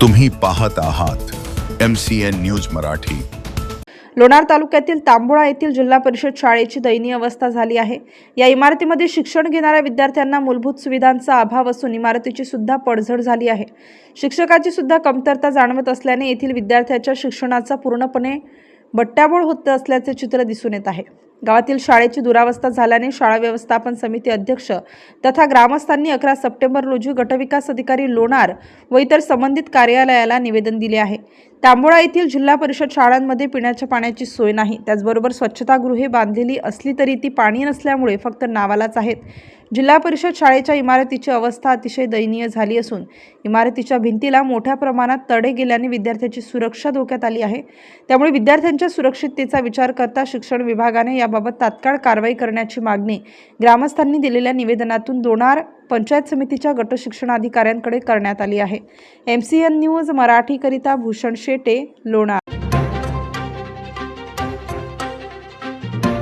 तुम्ही पाहत आहात M C N news Marathi. Lonar तालुक्यातील तांबोळा येथील जिल्हा परिषद शाळेची दयनीय अवस्था झाली आहे. या इमारतीमध्ये शिक्षण घेणाऱ्या विद्यार्थ्यांना मूलभूत सुविधांचा अभाव असून इमारतीची सुद्धा पडझड झाली आहे. शिक्षकाची सुद्धा कमतरता जाणवत असल्याने येथील विद्यार्थ्याच्या शिक्षणाचा पूर्णपणे बट्ट्याबोळ होत असल्याचे चित्र दिसून येत आहे. गावातील शाळेची दुरावस्था झाल्याने शाळा व्यवस्थापन समिती अध्यक्ष तथा ग्रामस्थांनी अकरा सप्टेंबर रोजी गटविकास अधिकारी लोणार व इतर संबंधित कार्यालयाला निवेदन दिले आहे. तांबोळा येथील जिल्हा परिषद शाळांमध्ये पिण्याच्या पाण्याची सोय नाही. त्याचबरोबर स्वच्छतागृहे बांधलेली असली तरी ती पाणी नसल्यामुळे फक्त नावालाच आहेत. जिल्हा परिषद शाळेच्या इमारतीची अवस्था अतिशय दयनीय झाली असून इमारतीच्या भिंतीला मोठ्या प्रमाणात तडे गेल्याने विद्यार्थ्याची सुरक्षा धोक्यात आली आहे. त्यामुळे विद्यार्थ्यांच्या सुरक्षिततेचा विचार करता शिक्षण विभागाने याबाबत तात्काळ कारवाई करण्याची मागणी ग्रामस्थांनी दिलेल्या निवेदनातून दोणार पंचायत समितीच्या गटशिक्षणाधिकाऱ्यांकडे करण्यात आली आहे. एम सी एन न्यूज मराठीकरिता भूषण शेटे लोणार